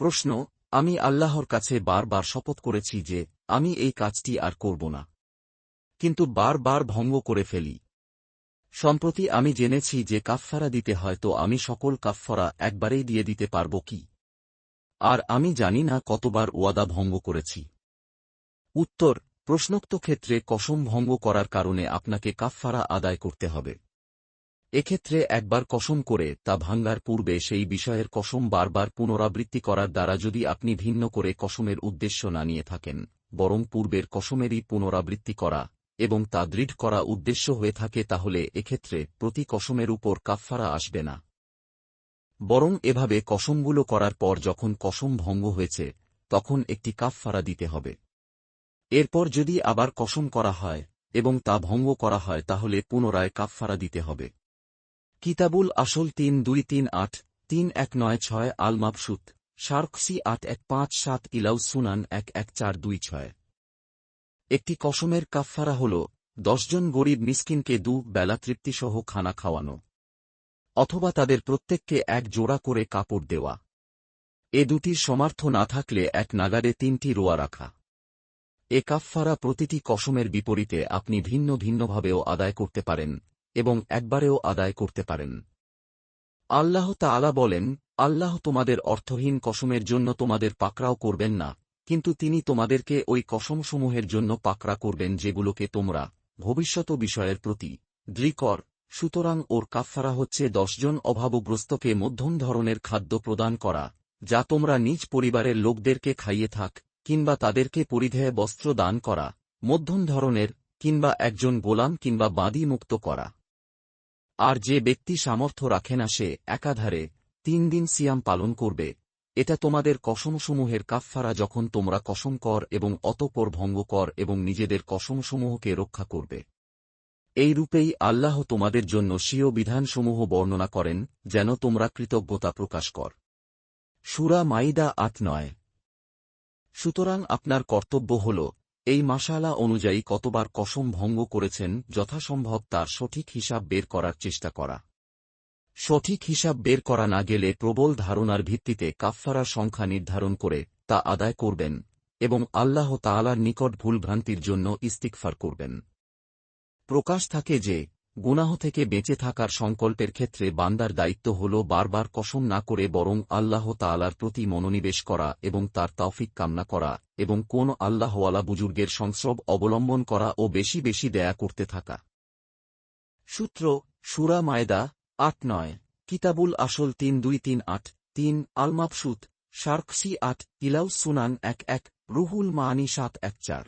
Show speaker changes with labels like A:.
A: প্রশ্ন, আমি আল্লাহর কাছে বারবার শপথ করেছি যে, আমি এই কাজটি আর করব না। কিন্তু বারবার ভঙ্গ করে ফেলি। সম্প্রতি আমি জেনেছি যে কাফফারা দিতে হয়তো আমি সকল কাফফারা একবারেই দিয়ে দিতে পারব কি? আর আমি জানি না কতবার ওয়াদা ভঙ্গ করেছি। উত্তর, প্রশ্নোক্ত ক্ষেত্রে কসম ভঙ্গ করার কারণে আপনাকে কাফফারা আদায় করতে হবে। এক্ষেত্রে একবার কসম করে তা ভাঙ্গার পূর্বে সেই বিষয়ের কসম বারবার পুনরাবৃত্তি করার দ্বারা যদি আপনি ভিন্ন করে কসমের উদ্দেশ্য না নিয়ে থাকেন, বরং পূর্বের কসমেরই পুনরাবৃত্তি করা এবং তা দৃঢ় করা উদ্দেশ্য হয়ে থাকে, তাহলে এক্ষেত্রে প্রতি কসমের উপর কাফফারা আসবে না। বরং এভাবে কসমগুলো করার পর যখন কসম ভঙ্গ হয়েছে, তখন একটি কাফফারা দিতে হবে। এরপর যদি আবার কসম করা হয় এবং তা ভঙ্গ করা হয়, তাহলে পুনরায় কাফফারা দিতে হবে। কিতাবুল আসল তিন দুই তিন আট, তিন এক নয় ছয় আল মাবসুত শার্কসি আট এক পাঁচ সাত ইলাউ সুনান এক এক চার দুই ছয়। একটি কসমের কাফফারা হল দশজন গরিব মিসকিনকে দু বেলা তৃপ্তিসহ খানা খাওয়ানো, অথবা তাদের প্রত্যেককে এক জোড়া করে কাপড় দেওয়া। এ দুটির সমার্থ না থাকলে এক নাগারে তিনটি রোয়া রাখা। এ কাফফারা প্রতিটি কসমের বিপরীতে আপনি ভিন্ন ভিন্নভাবেও আদায় করতে পারেন এবং একবারেও আদায় করতে পারেন। আল্লাহ তাআলা বলেন, আল্লাহ তোমাদের অর্থহীন কসমের জন্য তোমাদের পাকড়াও করবেন না, কিন্তু তিনি তোমাদেরকে ওই কসমসমূহের জন্য পাকড়া করবেন যেগুলোকে তোমরা ভবিষ্যত বিষয়ের প্রতি দৃকর সুতরাং ওর কাফফারা হচ্ছে দশজন অভাবগ্রস্তকে মধ্যম ধরনের খাদ্য প্রদান করা, যা তোমরা নিজ পরিবারের লোকদেরকে খাইয়ে থাক, কিংবা তাদেরকে পরিধেয় বস্ত্র দান করা, মধ্যম ধরনের, কিংবা একজন গোলাম কিংবা বাঁধি মুক্ত করা। আর যে ব্যক্তি সামর্থ্য রাখে না সে একাধারে তিন দিন সিয়াম পালন করবে। এটা তোমাদের কসমসমূহের কাফফারা যখন তোমরা কসম কর এবং অতপর ভঙ্গ কর এবং নিজেদের কসমসমূহকে রক্ষা করবে। এই রূপেই আল্লাহ তোমাদের জন্য স্বীয় বিধানসমূহ বর্ণনা করেন, যেন তোমরা কৃতজ্ঞতা প্রকাশ কর। সুরা মাইদা আট নয়। সুতরাং আপনার কর্তব্য হল এই মাসালা অনুযায়ী কতবার কসম ভঙ্গ করেছেন যথাসম্ভব তার সঠিক হিসাব বের করার চেষ্টা করা। সঠিক হিসাব বের করা না গেলে প্রবল ধারণার ভিত্তিতে কাফফারার সংখ্যা নির্ধারণ করে তা আদায় করবেন এবং আল্লাহ তালার নিকট ভুলভ্রান্তির জন্য ইস্তিকফার করবেন। প্রকাশ থাকে যে গুনাহ থেকে বেঁচে থাকার সংকল্পের ক্ষেত্রে বান্দার দায়িত্ব হল বারবার কসম না করে বরং আল্লাহ তাআলার প্রতি মনোনিবেশ করা এবং তার তৌফিক কামনা করা এবং কোন আল্লাহওয়ালা বুজুর্গের সংস্রব অবলম্বন করা ও বেশি বেশি দেয়া করতে থাকা। সূত্র, সুরা মায়দা, আট নয়। কিতাবুল আসল তিন দুই তিন আট তিন, আলমাবসুত শার্কসি আট ইলাউ সুনান এক এক, রুহুল মানি সাত এক চার।